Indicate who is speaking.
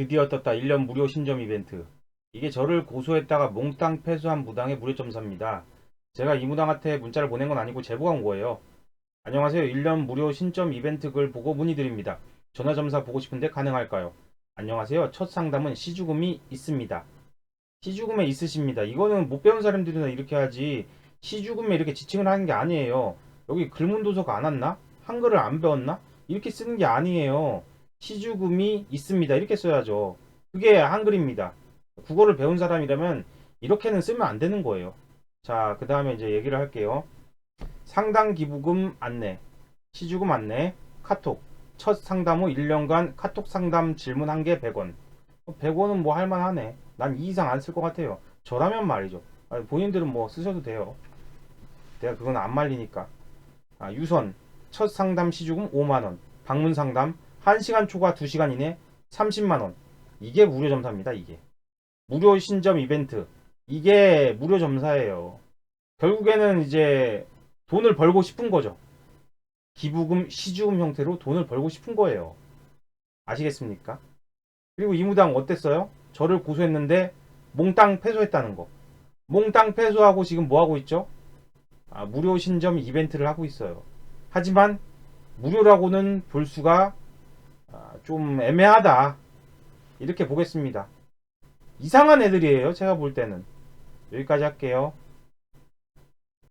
Speaker 1: 드디어 떴다. 1년 무료 신점 이벤트. 이게 저를 고소했다가 몽땅 패소한 무당의 무료 점사입니다. 제가 이 무당한테 문자를 보낸 건 아니고 제보가 온 거예요. 안녕하세요. 1년 무료 신점 이벤트 글 보고 문의드립니다. 전화 점사 보고 싶은데 가능할까요? 안녕하세요. 첫 상담은 시주금이 있습니다. 시주금에 있으십니다. 이거는 못 배운 사람들이나 이렇게 하지. 시주금에 이렇게 지칭을 하는 게 아니에요. 여기 글문도서가 안 왔나? 한글을 안 배웠나? 이렇게 쓰는 게 아니에요. 시주금이 있습니다. 이렇게 써야죠. 그게 한글입니다. 국어를 배운 사람이라면 이렇게는 쓰면 안 되는 거예요. 자, 그 다음에 이제 얘기를 할게요. 상당 기부금 안내, 시주금 안내, 카톡, 첫 상담 후 1년간 카톡 상담 질문 1개 100원. 100원은 뭐 할만하네. 난 이 이상 안 쓸 것 같아요. 저라면 말이죠. 아니, 본인들은 뭐 쓰셔도 돼요. 내가 그건 안 말리니까. 아, 유선, 첫 상담 시주금 5만원, 방문 상담, 1시간 초과 2시간 이내 30만원. 이게 무료 점사입니다, 이게. 무료 신점 이벤트. 이게 무료 점사예요. 결국에는 이제 돈을 벌고 싶은 거죠. 기부금, 시주금 형태로 돈을 벌고 싶은 거예요. 아시겠습니까? 그리고 이 무당 어땠어요? 저를 고소했는데 몽땅 패소했다는 거. 몽땅 패소하고 지금 뭐 하고 있죠? 아, 무료 신점 이벤트를 하고 있어요. 하지만 무료라고는 볼 수가 아, 좀 애매하다. 이렇게 보겠습니다. 이상한 애들이에요. 제가 볼 때는. 여기까지 할게요.